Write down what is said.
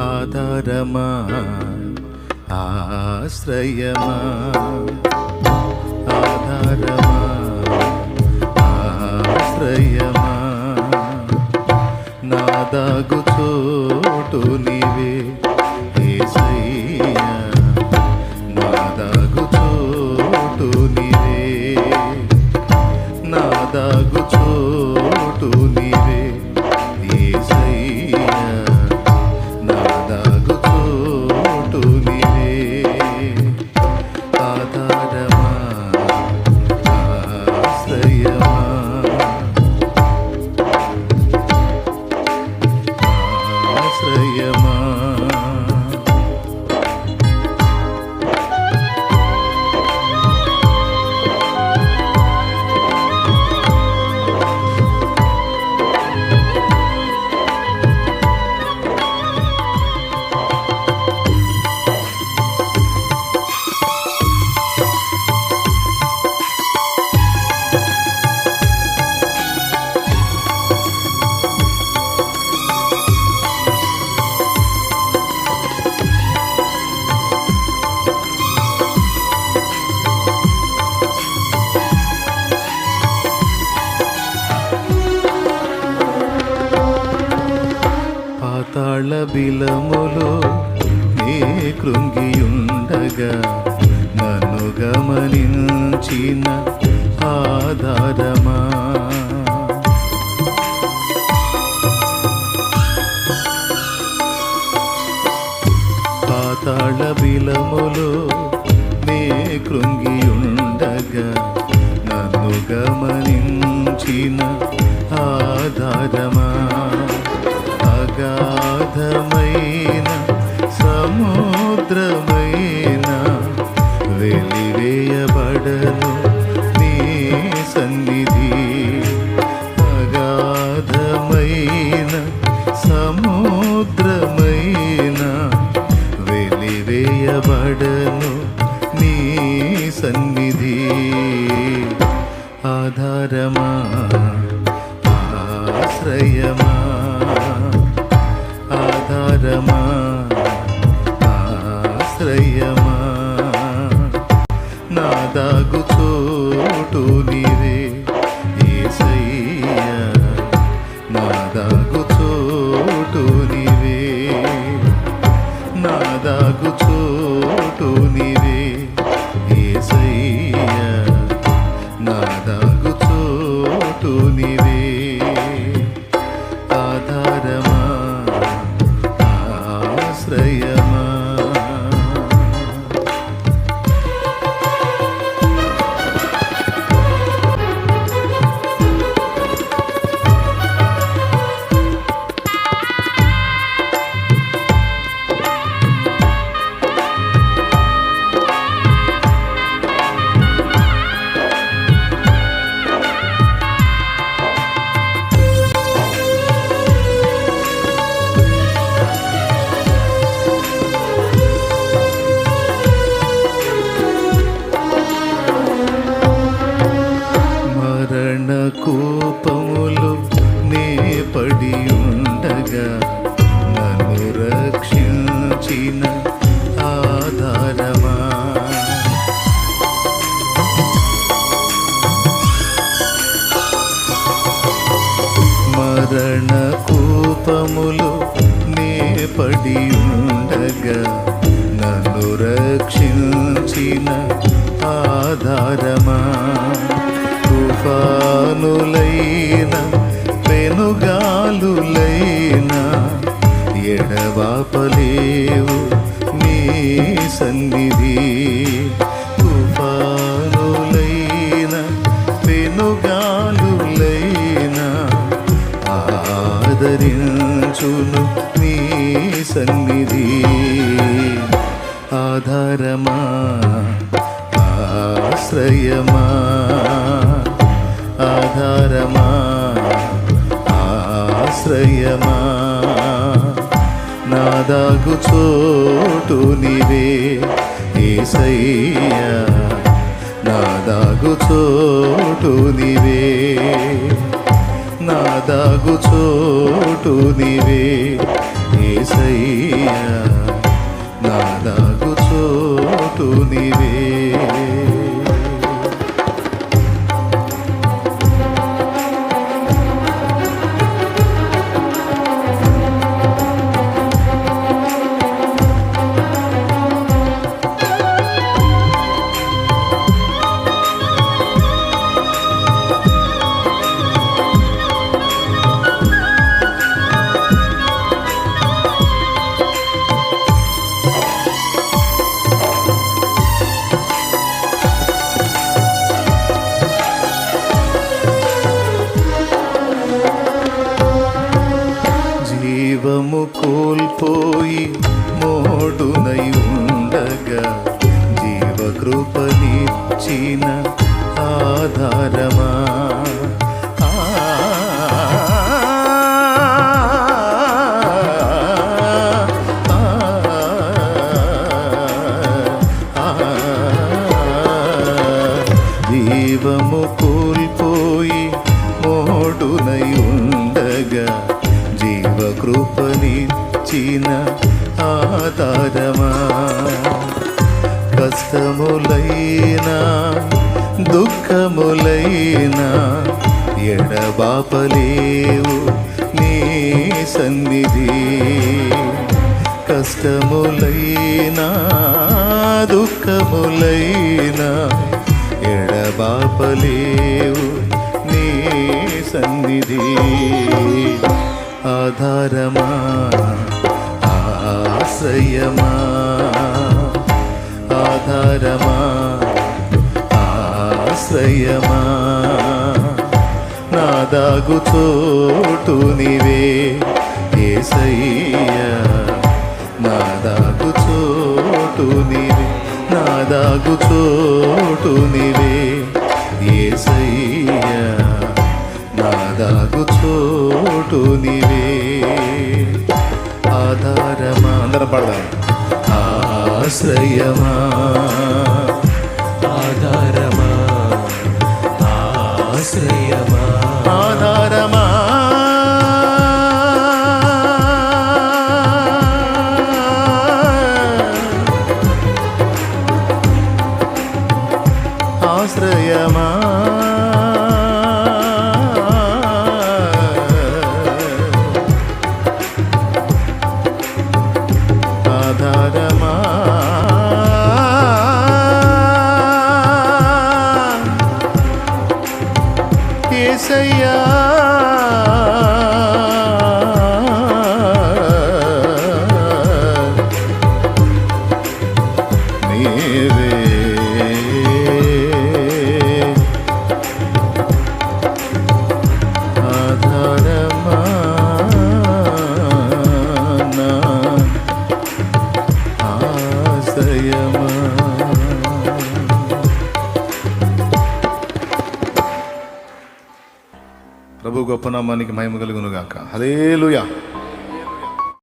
ఆధారమా? ఆశ్రయమా? ఆధారమా? ఆశ్రయమా? నాదాగు చోటు నీవే. పాతాళ బిలములో నే కృంగియుండగా నన్ను గమనించిన ఆధారమా? పాతాళ బిలములో నే కృంగియుండగా నన్ను గమనించిన ఆధారమా? అగాధమైన సముద్రమైన వెలివేయబడను నీ సన్నిధి. అగాధమైన సముద్రమైన వెలివేయబడను నీ సన్నిధి. ఆధారమా ఆశ్రయమా? నా కోపములు నే పడి ఉండగా నన్ను రక్షించిన ఆధారమా? మరణ కోపములు నే పడి ఉండగా నన్ను రక్షించిన ఆధారమా? తుఫానులైన పెనుగాలులైన ఎడవాపలేవు నీ సన్నిధి. తుఫానులైన పెనుగాలులైన ఆదరించును నీ సన్నిధి. ఆధారమా ఆశ్రయమా ఆధారమా? ఆశ్రయమా? నాదాగు చోటు నీవే ఏసయ్యా. నాదాగు చోటు నీవే నాదాగు చోటు నీవే ఏసయ్యా. నాదాగు జీవకృపనిచ్చిన ఆధారమా? జీవము కోల్పోయి మోడునై ఉండగా జీవకృపనిచ్చిన ఆధారమా? కష్టములైనా దుఃఖములైనా ఎడబాపలేవు నీ సన్నిధి. కష్టములైనా దుఃఖములైనా ఎడబాపలేవు నీ సన్నిధి. ఆధారమా ఆశ్రయమా ఆధారమా ఆశ్రయమా నాదాగు చోటు నీవే ఏసయ్యా నాదాగు చోటు నీవే నాదాగు చోటు నీవే ఏసయ్యా నాదాగు చోటు నీవే. ఆధారమా? అందరం పడదాం. ఆశ్రయమా? గొప్ప నామానికి మహిమ కలుగునుగాక. హలేలుయా